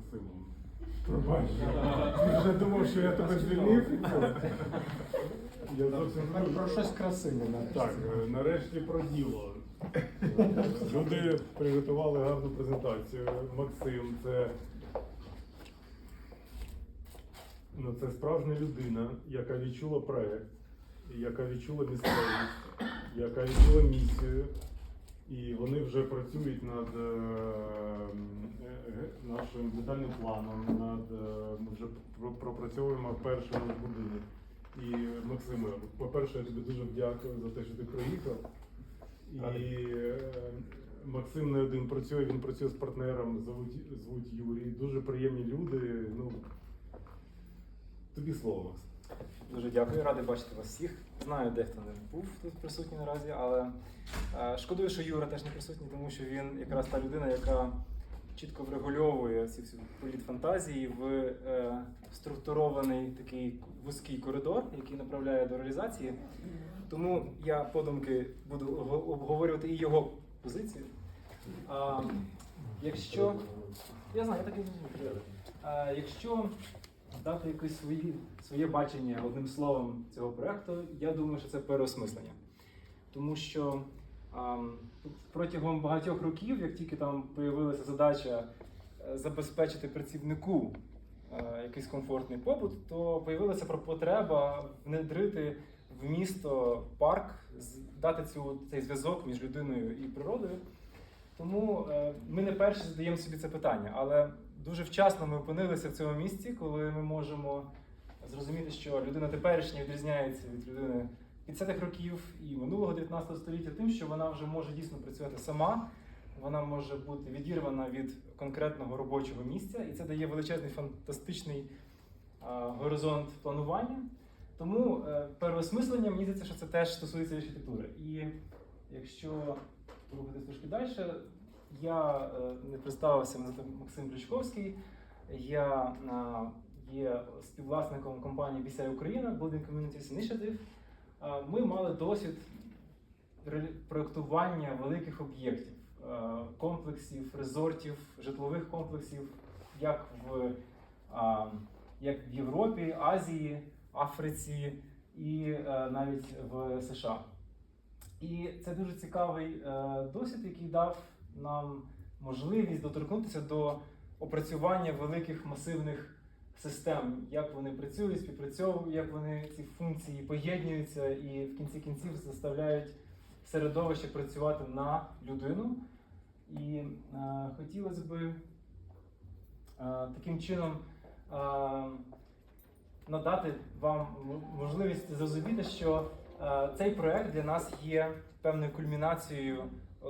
Максимом. Пробач. Ти вже думав, що я тебе звільнив? Я зовсім Про, про щось красиве нарешті. Так, е, нарешті про діло. Люди приготували гарну презентацію. Максим, це, ну, це справжня людина, яка відчула проект, яка відчула місцевість, яка відчула місію. І вони вже працюють над е, е, нашим детальним планом, над, е, ми вже пропрацьовуємо перший наш будинок. І Максиме, по-перше, я тобі дуже дякую за те, що ти приїхав. І е, Максим не один працює, він працює з партнером, звуть, звуть Юрій. Дуже приємні люди. Ну, тобі слово, Максим. Дуже дякую, радий бачити вас всіх. Знаю, дехто не був тут присутній наразі, але е, шкодую, що Юра теж не присутній, тому що він якраз та людина, яка чітко врегульовує ці всі політ фантазії в е, структурований такий вузький коридор, який направляє до реалізації. Тому я подумки буду обговорювати і його позицію. Якщо я знаю, я так і зроблю. А, якщо дати якесь свої, своє бачення одним словом цього проекту, я думаю, що це переосмислення. Тому що ам, протягом багатьох років, як тільки там появилася задача е, забезпечити працівнику е, якийсь комфортний побут, то появилася потреба внедрити в місто парк, дати цю, цей зв'язок між людиною і природою. Тому е, ми не перші задаємо собі це питання, але дуже вчасно ми опинилися в цьому місці, коли ми можемо зрозуміти, що людина теперішня відрізняється від людини 50-х років і минулого 19 століття тим, що вона вже може дійсно працювати сама, вона може бути відірвана від конкретного робочого місця, і це дає величезний фантастичний горизонт планування. Тому е, переосмислення, мені здається, що це теж стосується архітектури. І якщо рухатись трошки далі, я е, не представився, мене Максим Ключковський. Я е, є співвласником компанії BCI Україна Building Communities Initiative. Е, Ми мали досвід проєктування великих об'єктів, комплексів, резортів, житлових комплексів, як в, як в Європі, Азії, Африці і навіть в США. І це дуже цікавий досвід, який дав нам можливість доторкнутися до опрацювання великих масивних систем, як вони працюють, співпрацьовують, як вони ці функції поєднуються і в кінці кінців заставляють середовище працювати на людину. І е, хотілося б е, таким чином е, надати вам можливість зрозуміти, що е, цей проект для нас є певною кульмінацією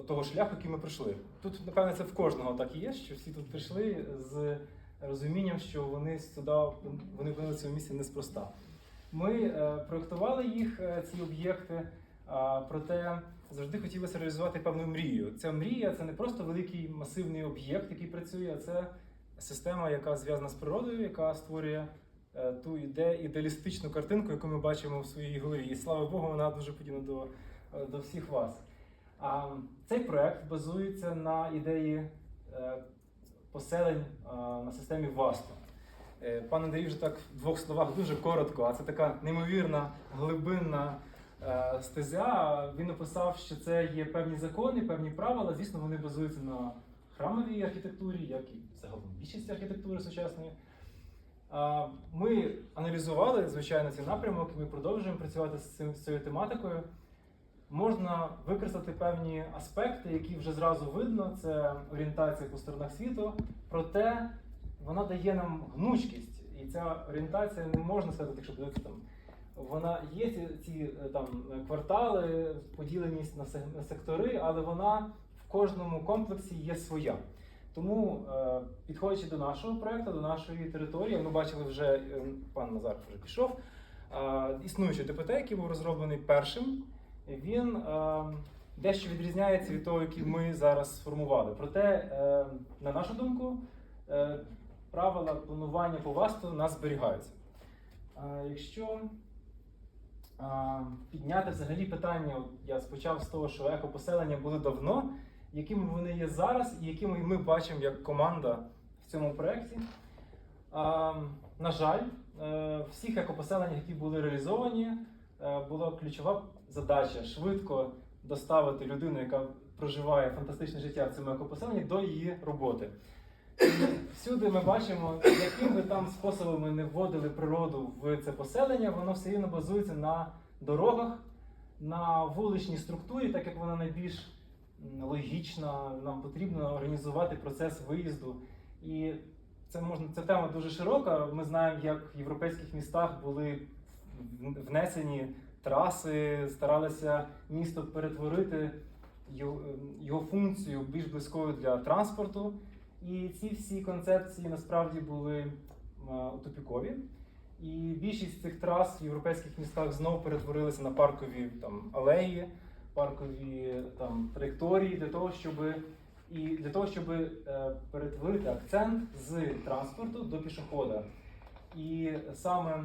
того шляху, який ми пройшли. Тут, напевне, це в кожного так і є, що всі тут прийшли з розумінням, що вони сюди вони в цьому місці неспроста. Ми е, проєктували їх, е, ці об'єкти, а, проте завжди хотілося реалізувати певну мрію. Ця мрія це не просто великий масивний об'єкт, який працює, а це система, яка зв'язана з природою, яка створює е, ту іде, ідеалістичну картинку, яку ми бачимо в своїй голові. І слава Богу, вона дуже подібна до, е, до всіх вас. Цей проект базується на ідеї е, поселень е, на системі ВАСТу. Е, Пан Андрій вже так в двох словах дуже коротко, а це така неймовірна глибинна стезя. Він описав, що це є певні закони, певні правила. Звісно, вони базуються на храмовій архітектурі, як і загалом більшість архітектури сучасної. Ми аналізували, звичайно, цей напрямок, і ми продовжуємо працювати з цією тематикою. Можна використати певні аспекти, які вже зразу видно. Це орієнтація по сторонах світу, проте вона дає нам гнучкість. І ця орієнтація не можна сказати, якщо подивитися там. Вона є ці, ці е, там квартали, поділеність на сектори, але вона в кожному комплексі є своя. Тому, е, підходячи до нашого проекту, до нашої території, ми бачили вже е, пан Назар вже пішов. е, Існуючий ДПТ, який був розроблений першим, він е, дещо відрізняється від того, який ми зараз сформували. Проте, е, на нашу думку, е, правила планування по ВАСТу у нас зберігаються. Е, Якщо е, підняти взагалі питання, я спочав з того, що екопоселення були давно, якими вони є зараз, і якими ми бачимо як команда в в цьому проєкті. На жаль, е, всіх екопоселеннях, які були реалізовані, е, була ключова задача швидко доставити людину, яка проживає фантастичне життя в цьому екопоселенні, до її роботи. І всюди ми бачимо, яким би там способом ми не вводили природу в це поселення, воно все рівно базується на дорогах, на вуличній структурі, так як вона найбільш логічна, нам потрібно організувати процес виїзду. І це можна це тема дуже широка. Ми знаємо, як в європейських містах були внесені траси, старалися місто перетворити його, його функцію більш близькою для транспорту. І ці всі концепції насправді були е, утопікові. І більшість цих трас в європейських містах знов перетворилися на паркові там, алеї, паркові там, траєкторії для того, щоб і для того, щоб е, перетворити акцент з транспорту до пішохода. І саме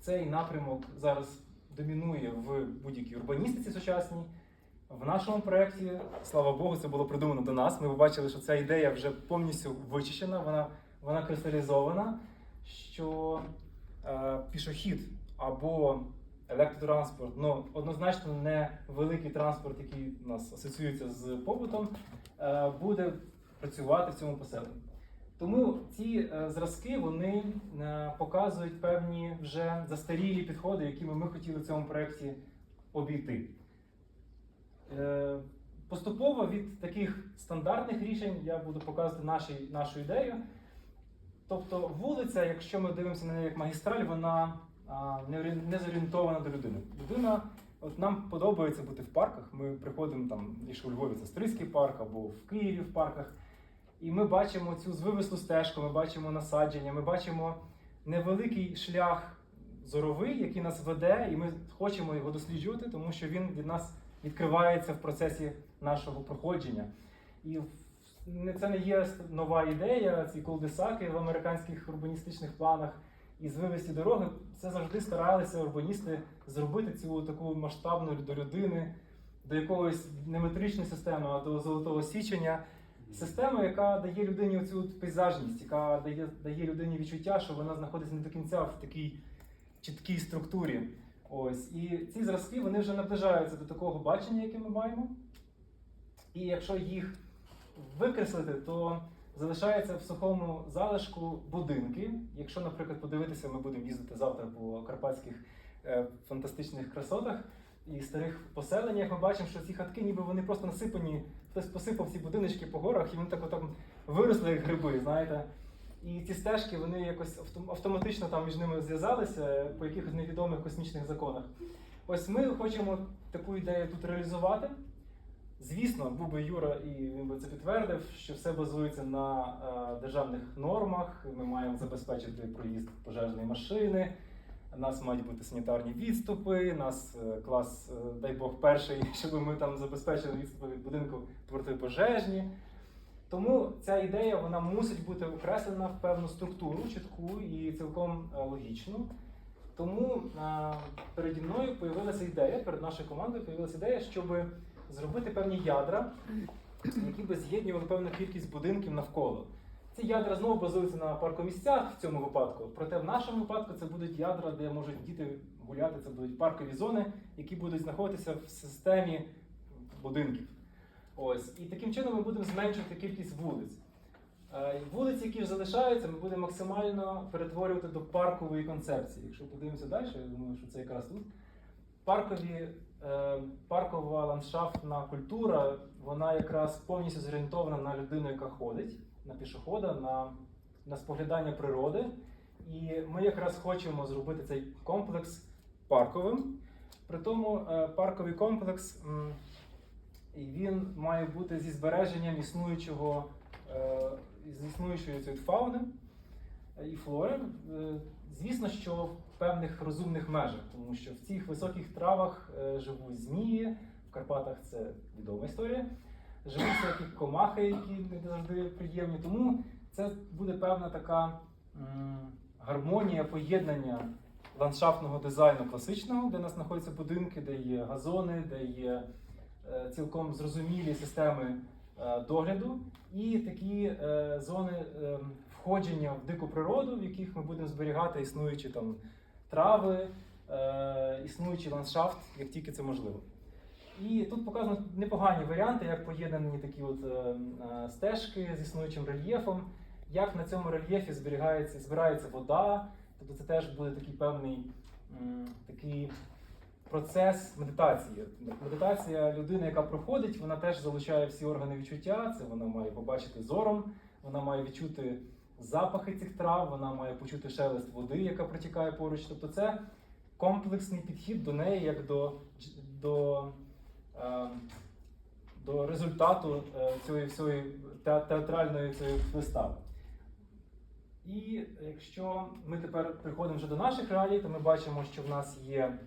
цей напрямок зараз домінує в будь-якій урбаністиці сучасній. В нашому проєкті, слава Богу, це було придумано до нас. Ми побачили, що ця ідея вже повністю вичищена, вона, вона кристалізована, що е, пішохід або електротранспорт, ну однозначно не великий транспорт, який у нас асоціюється з побутом, е, буде працювати в цьому поселенні. Тому ці е, зразки вони е, показують певні вже застарілі підходи, якими ми хотіли в цьому проєкті обійти. Е, Поступово від таких стандартних рішень я буду показувати наші, нашу ідею. Тобто вулиця, якщо ми дивимося на неї як магістраль, вона не, зорієнтована до людини. Людина, от нам подобається бути в парках. Ми приходимо там, якщо у Львові це Стрийський парк або в Києві в парках. І ми бачимо цю звивислу стежку, ми бачимо насадження, ми бачимо невеликий шлях зоровий, який нас веде, і ми хочемо його досліджувати, тому що він від нас відкривається в процесі нашого проходження. І це не є нова ідея, ці кулдесаки в американських урбаністичних планах і звивисті дороги. Це завжди старалися урбаністи зробити цю таку масштабну до людини, до якоїсь не метричної системи, а до золотого січення. Система, яка дає людині цю пейзажність, яка дає, дає людині відчуття, що вона знаходиться не до кінця в такій чіткій структурі. Ось. І ці зразки вони вже наближаються до такого бачення, яке ми маємо. І якщо їх викреслити, то залишається в сухому залишку будинки. Якщо, наприклад, подивитися, ми будемо їздити завтра по карпатських е, фантастичних красотах і старих поселеннях, ми бачимо, що ці хатки, ніби вони просто насипані, хтось посипав ці будиночки по горах, і вони так отам виросли, як гриби, знаєте. І ці стежки вони якось автоматично там між ними зв'язалися по якихось невідомих космічних законах. Ось ми хочемо таку ідею тут реалізувати. Звісно, був би Юра і він би це підтвердив, що все базується на е, державних нормах. Ми маємо забезпечити проїзд пожежної машини. У нас мають бути санітарні відступи. Нас е, клас, е, дай Бог, перший, щоб ми там забезпечили відступи від будинку протипожежні. Тому ця ідея вона мусить бути окреслена в певну структуру, чітку і цілком е, логічну. Тому е, переді мною появилася ідея, перед нашою командою появилася ідея, щоб зробити певні ядра, які би з'єднували певну кількість будинків навколо. Ці ядра знову базуються на паркомісцях в цьому випадку. Проте в нашому випадку це будуть ядра, де можуть діти гуляти, це будуть паркові зони, які будуть знаходитися в системі будинків. Ось. І таким чином ми будемо зменшувати кількість вулиць. Е, Вулиці, які ж залишаються, ми будемо максимально перетворювати до паркової концепції. Якщо подивимося далі, я думаю, що це якраз тут. Паркові, е, паркова ландшафтна культура, вона якраз повністю зорієнтована на людину, яка ходить, на пішохода, на, на споглядання природи. І ми якраз хочемо зробити цей комплекс парковим. При тому е, парковий комплекс він має бути зі збереженням існуючого, е, існуючої цієї фауни е, і флори. Звісно, що в певних розумних межах, тому що в цих високих травах живуть змії, в Карпатах це відома історія. Живуть всякі комахи, які не завжди приємні. Тому це буде певна така гармонія поєднання ландшафтного дизайну класичного, де у нас знаходяться будинки, де є газони, де є е, цілком зрозумілі системи е, догляду і такі е, зони входження в дику природу, в яких ми будемо зберігати існуючі там трави, існуючий ландшафт, як тільки це можливо. І тут показано непогані варіанти, як поєднані такі от е, е, стежки з існуючим рельєфом, як на цьому рельєфі зберігається, збирається вода. Тобто це теж буде такий певний такий процес медитації. Медитація людини, яка проходить, вона теж залучає всі органи відчуття. Це вона має побачити зором, вона має відчути запахи цих трав, вона має почути шелест води, яка протікає поруч. Тобто це комплексний підхід до неї, як до, до, до результату е, цієї всієї театральної цієї вистави. І якщо ми тепер приходимо вже до наших реалій, то ми бачимо, що в нас є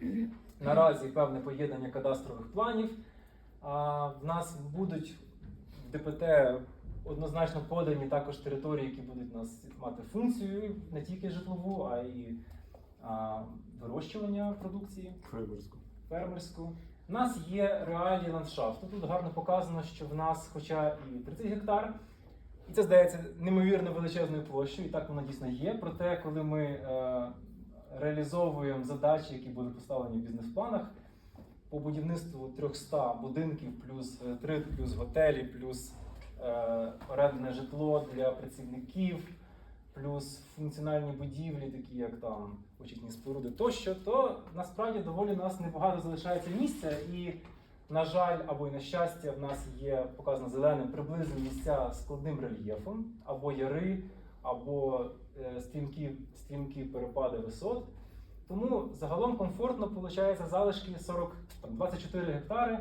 наразі певне поєднання кадастрових планів. А, в нас будуть в ДПТ однозначно подані також території, які будуть у нас мати функцію не тільки житлову, а й вирощування продукції Фермерську. фермерську. У нас є реалії ландшафту. Тут гарно показано, що в нас, хоча і 30 гектар, і це здається неймовірно величезною площею, і так воно дійсно є. Проте, коли ми е, реалізовуємо задачі, які були поставлені в бізнес-планах, по будівництву 300 будинків, плюс е, 3 плюс готелі, плюс е, орендне житло для працівників, плюс функціональні будівлі, такі як там очисні споруди тощо, то насправді доволі нас небагато залишається місця. І, на жаль, або й на щастя, в нас є показано зеленим приблизні місця з складним рельєфом, або яри, або е, стрімкі, стрімкі перепади висот. Тому загалом комфортно виходить залишки 40, там, 24 гектари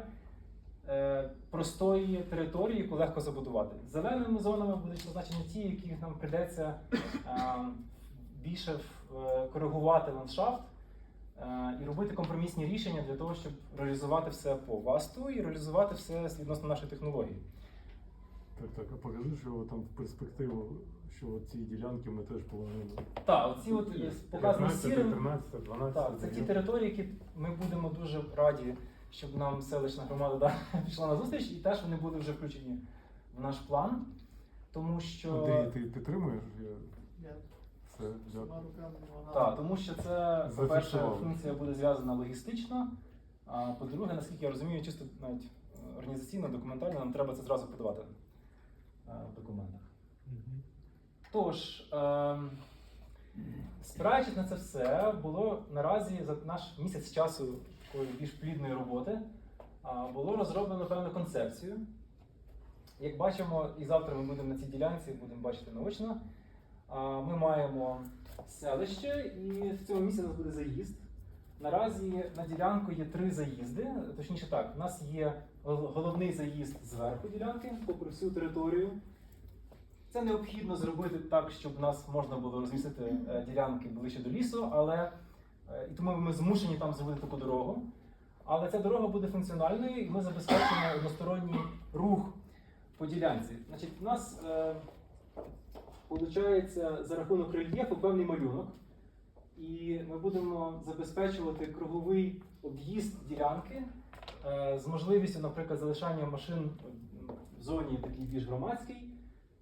простої території, яку легко забудувати. Зеленими зонами будуть позначені ті, які нам прийдеться е, більше е, коригувати ландшафт е, і робити компромісні рішення для того, щоб реалізувати все по ВАСТу і реалізувати все відносно нашої технології. Так, так, а покажи, що там в перспективу, що ці ділянки ми теж плануємо. Так, оці от е, показані 15, сірим. 13, 12. Так, це ті території, які ми будемо дуже раді, щоб нам селищна громада да, пішла на зустріч, і теж вони були вже включені в наш план. Тому що Андрій, ти підтримуєш? Я... Все, дякую. Так, тому що це, по-перше, функція буде зв'язана логістично. А по-друге, наскільки я розумію, чисто навіть організаційно, документально нам треба це зразу подавати е, в документах. Тож, е, спираючись на це все, було наразі за наш місяць часу такої більш плідної роботи, було розроблено певну концепцію. Як бачимо, і завтра ми будемо на цій ділянці, будемо бачити наочно. Ми маємо селище, і в цьому місці у нас буде заїзд. Наразі на ділянку є три заїзди. Точніше так, у нас є головний заїзд зверху ділянки, попри всю територію. Це необхідно зробити так, щоб нас можна було розмістити е, ділянки ближче до лісу, але і тому ми змушені там зробити таку дорогу. Але ця дорога буде функціональною, і ми забезпечимо односторонній рух по ділянці. Значить, у нас е, виходить за рахунок рельєфу певний малюнок, і ми будемо забезпечувати круговий об'їзд ділянки е, з можливістю, наприклад, залишання машин в зоні такій більш громадській.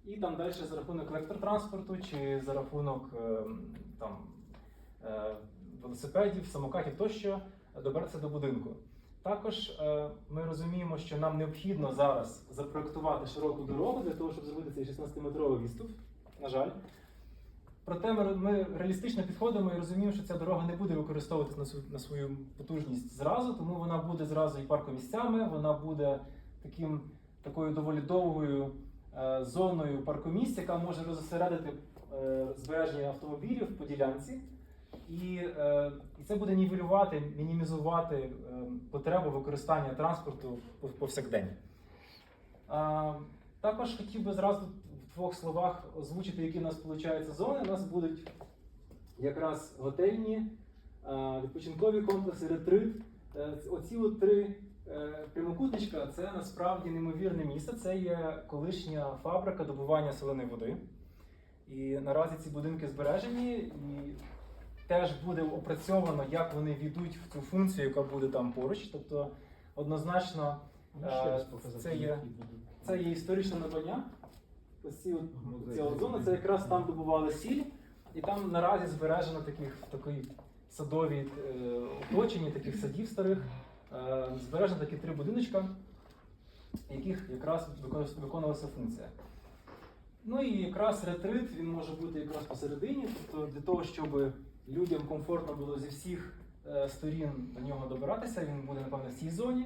І там далі за рахунок електротранспорту чи за рахунок е, там, е, велосипедів, самокатів тощо добратися до будинку. Також е, ми розуміємо, що нам необхідно зараз запроектувати широку дорогу для того, щоб зробити цей 16-метровий відступ. На жаль. Проте ми, реалістично підходимо і розуміємо, що ця дорога не буде використовуватися на, на свою потужність зразу, тому вона буде зразу і паркомісцями, вона буде таким, такою доволі довгою е, зоною паркомісць, яка може розосередити е, збереження автомобілів по ділянці. І, е, це буде нівелювати, мінімізувати е, потребу використання транспорту пов- повсякдень. А, також хотів би зразу в двох словах озвучити, які в нас виходять зони. У нас будуть якраз готельні, е, відпочинкові комплекси, ретрит. Е, Оці от три е, прямокутничка це насправді неймовірне місце. Це є колишня фабрика добування соленої води. І наразі ці будинки збережені, і теж буде опрацьовано, як вони війдуть в цю функцію, яка буде там поруч. Тобто, однозначно, Ну, Е, Це є, це є історичне надбання. Ось ці ця зона, це якраз там добували сіль, і там наразі збережено таких такий садові е, оточення, таких садів старих. Е, збережено такі три будиночка, яких якраз виконувалася функція. Ну і якраз ретрит він може бути якраз посередині, тобто для того, щоб людям комфортно було зі всіх е, сторін до нього добиратися, він буде, напевно, в цій зоні.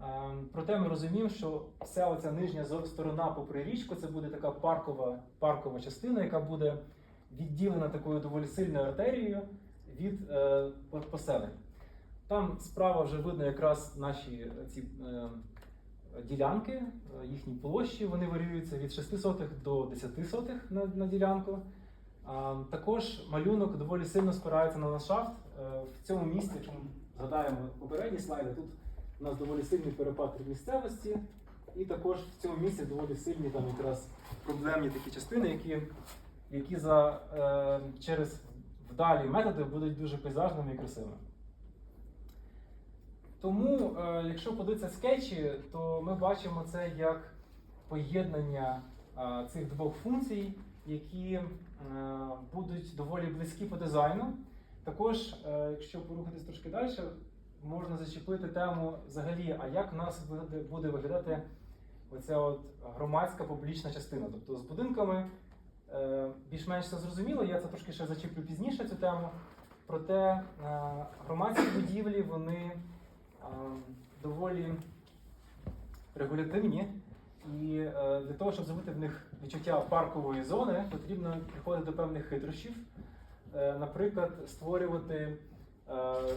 Е, Проте ми розуміємо, що вся оця нижня сторона попри річку це буде така паркова, паркова частина, яка буде відділена такою доволі сильною артерією від е, поселень. Там справа вже видно якраз наші е, ці е, ділянки, їхні площі, вони варіюються від 6 сотих до 10 сотих на, на ділянку. Також малюнок доволі сильно спирається на ландшафт. Е, в цьому місці, якщо ми згадаємо попередні слайди, тут у нас доволі сильний перепад місцевості, і також в цьому місці доволі сильні там якраз проблемні такі частини, які, які за, е, через вдалі методи будуть дуже пейзажними і красивими. Тому, е, якщо подивитися скетчі, то ми бачимо це як поєднання цих двох функцій, які будуть доволі близькі по дизайну. Також, е, якщо порухатись трошки далі, можна зачепити тему взагалі, а як в нас буде, виглядати оця от громадська публічна частина. Тобто з будинками е, більш-менш це зрозуміло, я це трошки ще зачеплю пізніше цю тему. Проте е, громадські будівлі вони е, доволі регулятивні. І е, для того, щоб зробити в них відчуття паркової зони, потрібно приходити до певних хитрощів. Е, наприклад, створювати е,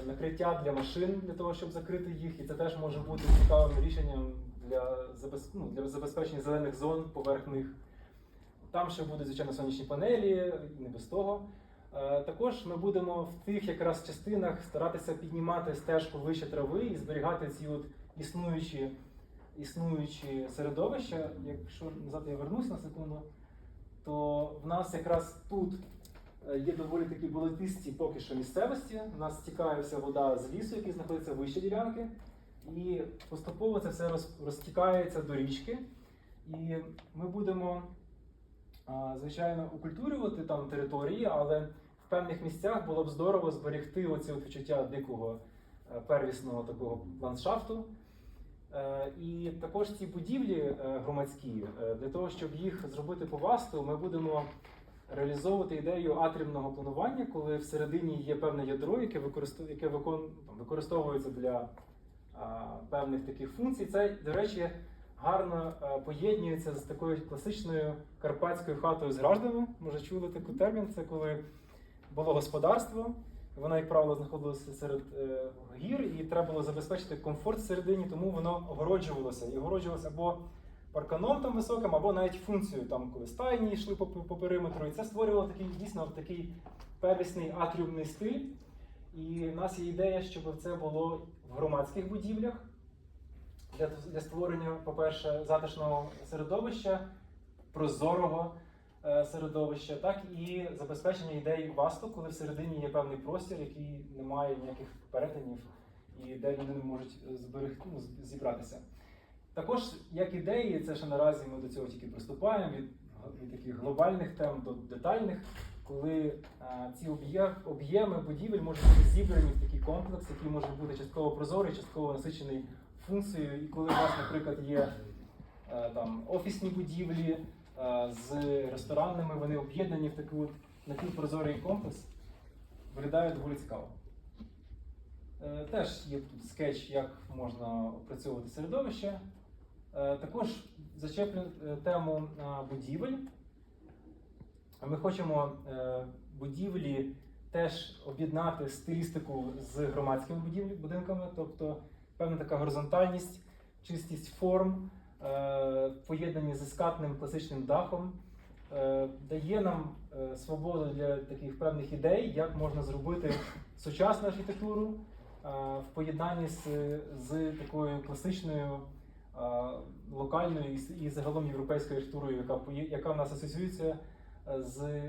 накриття для машин для того, щоб закрити їх, і це теж може бути цікавим рішенням для, забез... ну, для забезпечення зелених зон поверх них. Там ще будуть, звичайно, сонячні панелі, не без того. Також ми будемо в тих якраз частинах старатися піднімати стежку вище трави і зберігати ці от існуючі, існуючі середовища. Якщо назад я вернусь на секунду, то в нас якраз тут е, є доволі такі болотисті поки що місцевості. У нас стікає вся вода з лісу, який знаходиться вище ділянки, і поступово це все розтікається до річки. І ми будемо, звичайно, укультурювати там території, але в певних місцях було б здорово зберегти оці відчуття дикого е, первісного такого ландшафту. Е, І також ці будівлі е, громадські, е, для того, щоб їх зробити по ми будемо реалізовувати ідею атрімного планування, коли всередині є певне ядро, яке яке використовується для певних таких функцій. Це, до речі, гарно поєднується з такою класичною карпатською хатою з гражданами. Може, чули такий термін? Це коли було господарство. Вона, як правило, знаходилася серед е, гір, і треба було забезпечити комфорт всередині, тому воно огороджувалося. І огороджувалося або парканом там високим, або навіть функцією, там, коли стайні йшли по, по периметру. І це створювало такий дійсно такий первісний атріумний стиль. І в нас є ідея, щоб це було в громадських будівлях для, для створення, по-перше, затишного середовища, прозорого е, середовища, так і забезпечення ідеї васту, коли всередині є певний простір, який не має ніяких перетинів, і де люди можуть е, зберегти, ну, зібратися. Також як ідеї, це ще наразі ми до цього тільки приступаємо від, від таких глобальних тем до детальних, коли е, ці об'є- об'єми будівель можуть бути зібрані в такий комплекс, який може бути частково прозорий, частково насичений функцією. І коли у вас, наприклад, є е, там офісні будівлі з ресторанними, вони об'єднані в такий от напівпрозорий комплекс, виглядає доволі цікаво. Е, Теж є тут скетч, як можна опрацьовувати середовище. Е, Також зачеплю е, тему будівель. Ми хочемо будівлі теж об'єднати стилістику з громадськими будинками, тобто певна така горизонтальність, чистість форм, поєднані з ескатним класичним дахом, е, дає нам е, свободу для таких певних ідей, як можна зробити сучасну архітектуру е, в поєднанні з, з такою класичною е, локальною і, загалом європейською архітектурою, яка, яка в нас асоціюється е, з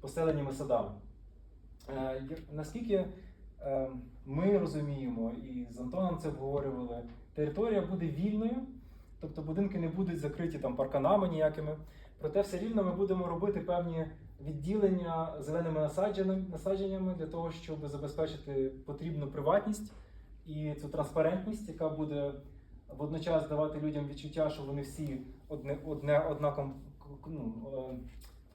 поселеннями садами. Е, Наскільки е, ми розуміємо, і з Антоном це обговорювали, територія буде вільною, тобто будинки не будуть закриті там парканами ніякими. Проте все рівно ми будемо робити певні відділення зеленими насадженнями, для того, щоб забезпечити потрібну приватність і цю транспарентність, яка буде водночас давати людям відчуття, що вони всі одне, одне одна ком, ну, е,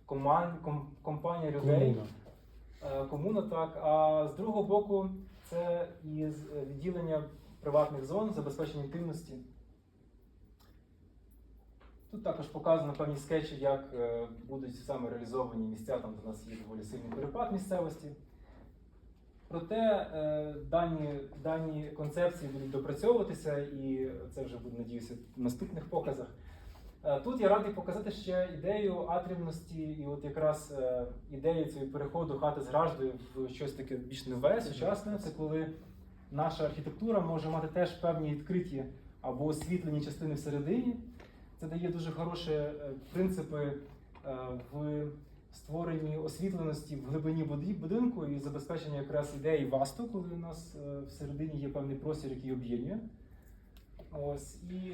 коман, ком, компанія людей. Комуна. Е, комуна, так. А з другого боку, це і е, відділення приватних зон, забезпечення інтимності. Тут також показано певні скетчі, як е, будуть саме реалізовані місця, там де у нас є доволі сильний перепад місцевості. Проте е, дані, дані концепції будуть допрацьовуватися, і це вже буде, надіюся, в наступних показах. Е, Тут я радий показати ще ідею атрівності, і от якраз ідею цього переходу хати з граждою в щось таке більш нове, сучасне. Це коли наша архітектура може мати теж певні відкриті або освітлені частини всередині. Це дає дуже хороші е, принципи е, в створенні освітленості в глибині будинку і забезпечення якраз ідеї васту, коли у нас е, всередині є певний простір, який об'єднує. Ось і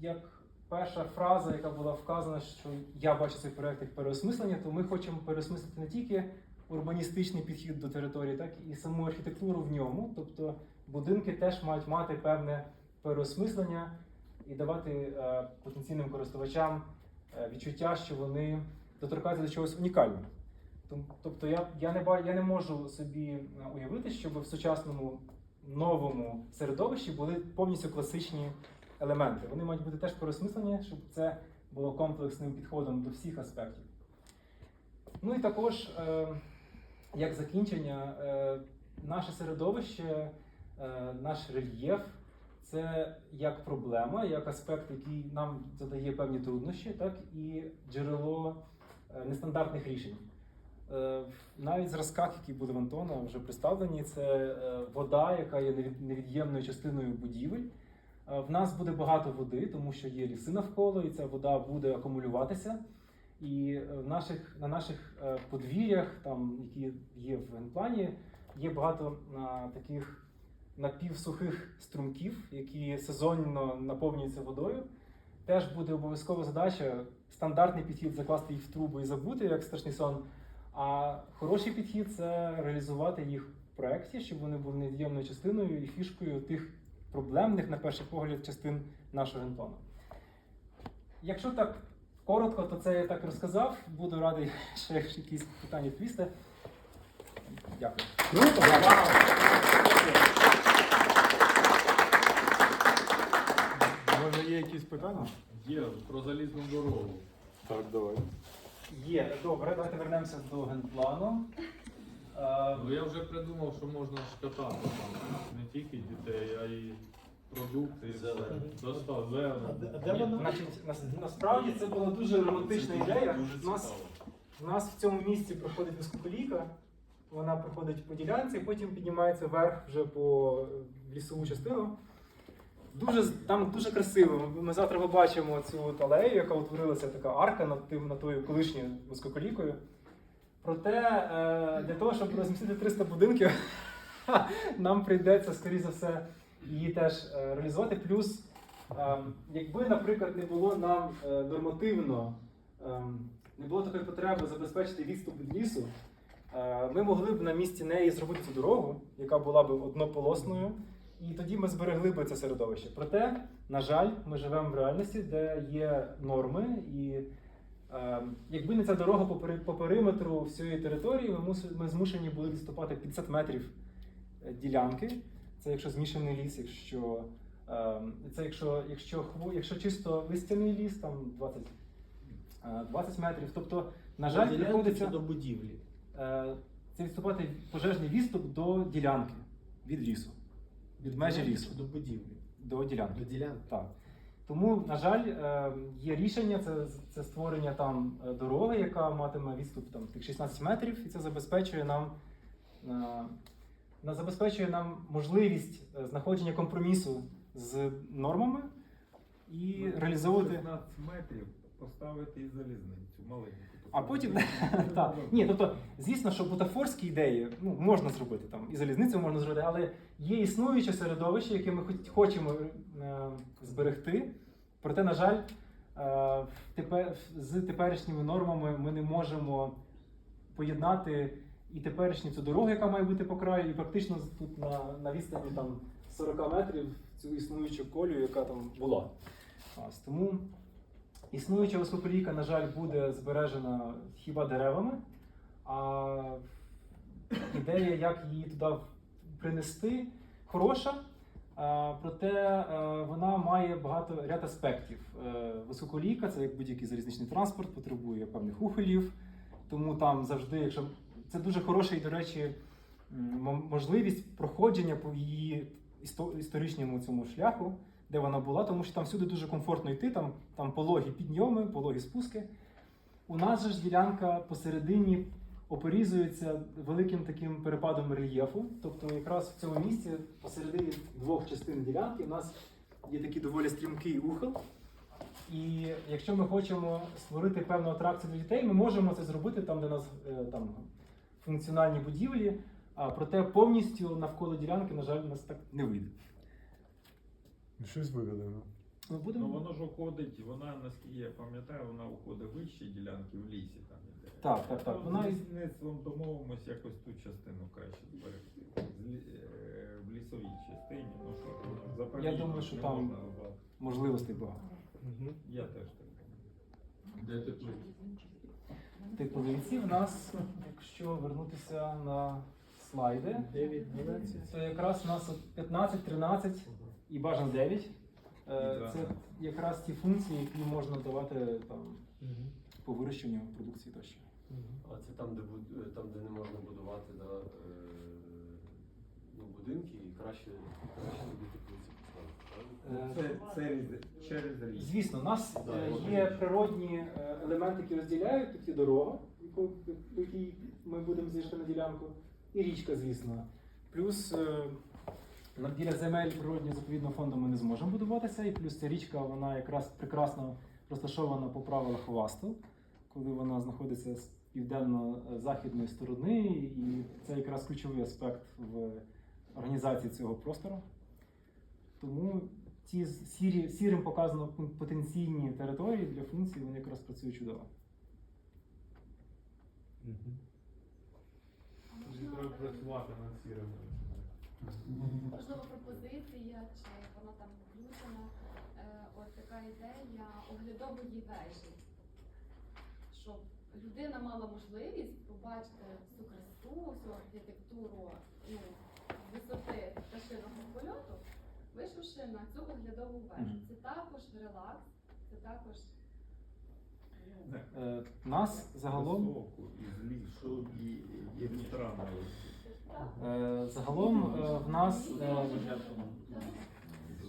як перша фраза, яка була вказана, що я бачу цей проект як переосмислення, то ми хочемо переосмислити не тільки урбаністичний підхід до території, так і саму архітектуру в ньому. Тобто будинки теж мають мати певне переосмислення і давати е, потенційним користувачам е, відчуття, що вони доторкаються до чогось унікального. Тобто я, я, не, я не можу собі е, уявити, щоб в сучасному новому середовищі були повністю класичні елементи. Вони мають бути теж переосмислені, щоб це було комплексним підходом до всіх аспектів. Ну і також, як закінчення, наше середовище, наш рельєф це як проблема, як аспект, який нам задає певні труднощі, так і джерело е, нестандартних рішень. Е, Навіть зразках, які були в Антона, вже представлені, це е, вода, яка є невід'ємною частиною будівель. В нас буде багато води, тому що є ліси навколо, і ця вода буде акумулюватися. І в наших, на наших подвір'ях, там, які є в генплані, є багато таких напівсухих струмків, які сезонно наповнюються водою. Теж буде обов'язкова задача стандартний підхід закласти їх в трубу і забути, як страшний сон. А хороший підхід це реалізувати їх в проєкті, щоб вони були невід'ємною частиною і фішкою тих проблемних, на перший погляд, частин нашого генплану. Якщо так коротко, то це я так розказав. Буду радий ще якісь питання відповісти. Дякую. Може є якісь питання? Є про залізну дорогу. Так, давай. Є, добре, давайте вернемося до генплану. Е, Ну я вже придумав, що можна ж катати там не тільки дітей, а й продукти. і все. Достав А де- а де вона? Значить, нас, насправді це була дуже романтична ідея. Дуже У нас, цікаво. у нас в цьому місці проходить високолійка, вона проходить по ділянці, потім піднімається вверх вже по е, в лісову частину. Дуже, там дуже красиво. Ми завтра побачимо цю алею, яка утворилася така арка над тим, над тою колишньою високолійкою. Проте е, для того, щоб розмістити 300 будинків, нам прийдеться, скоріше за все, її теж е, реалізувати. Плюс, е, якби, наприклад, не було нам е, нормативно, е, не було такої потреби забезпечити відступ від лісу, ми могли б на місці неї зробити цю дорогу, яка була б однополосною, і тоді ми зберегли б це середовище. Проте, на жаль, ми живемо в реальності, де є норми, і е, якби не ця дорога по, по периметру всієї території, ми, муси- ми змушені були відступати 50 метрів е, ділянки. Це якщо змішаний ліс, якщо е, це якщо, якщо, хво- якщо чисто листяний ліс, там 20, е, 20 метрів. Тобто, на жаль, приходиться до будівлі. е, це відступати пожежний відступ до ділянки від лісу, від межі лісу До будівлі. до ділянки. До ділянки. Так. Тому, на жаль, е, є рішення це, це створення там е, дороги, яка матиме відступ там тих 16 метрів, і це забезпечує нам, е, на- забезпечує нам можливість знаходження компромісу з нормами і Ну, реалізовувати. 16 метрів поставити і залізницю маленьку А потім так. Ні, тобто, звісно, що бутафорські ідеї ну, можна зробити там, і залізницю можна зробити, але є існуюче середовище, яке ми хоч- хочемо е, зберегти. Проте, на жаль, е, тепер, з теперішніми нормами ми не можемо поєднати і теперішню цю дорогу, яка має бути по краю, і практично тут на, на відстані там 40 метрів цю існуючу колію, яка там була. Ось, тому існуюча високолійка, на жаль, буде збережена хіба деревами, а ідея, як її туди принести, хороша. Проте е, вона має багато ряд аспектів. Е, Високолійка, це як будь-який залізничний транспорт, потребує певних ухилів. Тому там завжди, якщо це дуже хороший, до речі, можливість проходження по її істо- історичному цьому шляху, де вона була, тому що там всюди дуже комфортно йти, там, там пологі підйоми, пологі спуски. У нас же ж ділянка посередині опорізується великим таким перепадом рельєфу. Тобто, якраз в цьому місці посередині двох частин ділянки у нас є такий доволі стрімкий ухил. І якщо ми хочемо створити певну атракцію для дітей, ми можемо це зробити там, де у нас е, там функціональні будівлі. А проте повністю навколо ділянки, на жаль, у нас так не вийде. Щось вигадано. Ми Ну будемо воно ж уходить, вона, наскільки я пам'ятаю, вона уходить вище ділянки в лісі там іде. Так, так, так. Ну, Вона З лісництвом домовимось якось ту частину краще зберегти. З лі- е, В лісовій частині, ну що, заповідник Я думаю, що не там- можна рубати. можливостей багато. Я теж так думаю. Де теплиці? Типу дивіться, в нас, якщо вернутися на слайди, 9, 12. це якраз у нас от 15, 13 і бажано 9. Е, Це якраз ті функції, які можна давати там по вирощуванню продукції тощо. А це там, де буд- е, там, де не можна будувати да, е, ну, будинки і краще, краще робити теплиці поставити. правильно? Е, Це, це різ- через рік. Звісно, у нас Да, е, є природні е, елементи, які розділяють. Тут є дорога, яку- по якій ми будемо зайшли на ділянку, і річка, звісно. Плюс е, біля земель природнього заповідного фонду ми не зможемо будуватися, і плюс ця річка вона якраз прекрасно розташована по правилах ВАСТу, коли вона знаходиться з південно-західної сторони, і це якраз ключовий аспект в організації цього простору. Тому ці з- сірі, сірим показано потенційні території для функцій, вони якраз працюють чудово. Треба працювати над сірими. Можливо, пропозиція, чи воно там включено. Е, От така ідея оглядової вежі, щоб людина мала можливість побачити всю красу, всю архітектуру ну, висоти пташиного польоту, вийшовши на цю оглядову вежу. Це також релакс, це також ну, Е, нас загалом, Високу, і з лісу, і, і ветеранами. е, загалом е, в нас е,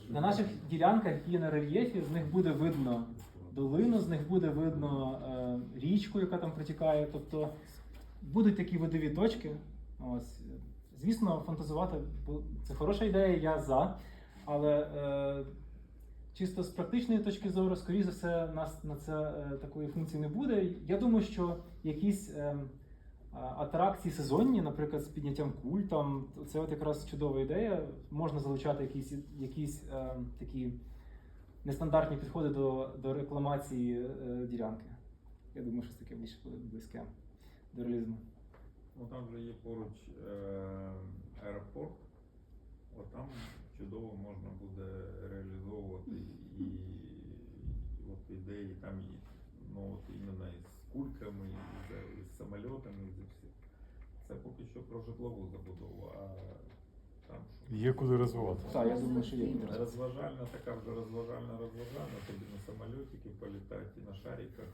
на наших ділянках, є на рельєфі, з них буде видно долину, з них буде видно е, річку, яка там протікає. Тобто будуть такі видові точки. Ось. Звісно, фантазувати це хороша ідея, я за. Але е, чисто з практичної точки зору, скоріше за все, нас на це е, такої функції не буде. Я думаю, що якісь е, а, атракції сезонні, наприклад, з підняттям куль, це от якраз чудова ідея. Можна залучати якісь, якісь е, такі нестандартні підходи до, до рекламації е, ділянки. Я думаю, що таке більше буде близьке до реалізму. Ну там вже є поруч е, аеропорт, от там чудово можна буде реалізовувати і, і от ідеї там і ну от іменно кульками, і з, із самольотами, і всім. Це поки що про житлову забудову, а там що? Є куди розвивати. Так, я думаю, що є куди. Розважальна, така вже розважальна, розважальна, тобі на самолетике полетать и на шариках.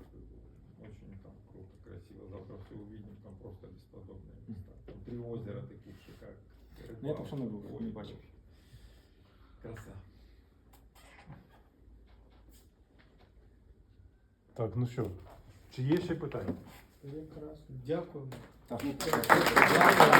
Очень там круто, красиво. Завтра все увидим, там просто бесподобные места. Там три озера таких шикарных. Ну, я там ще не був, не бачив. Краса. Так, ну що, чи є ще питання? Якраз. Дякую. Так. Дякую.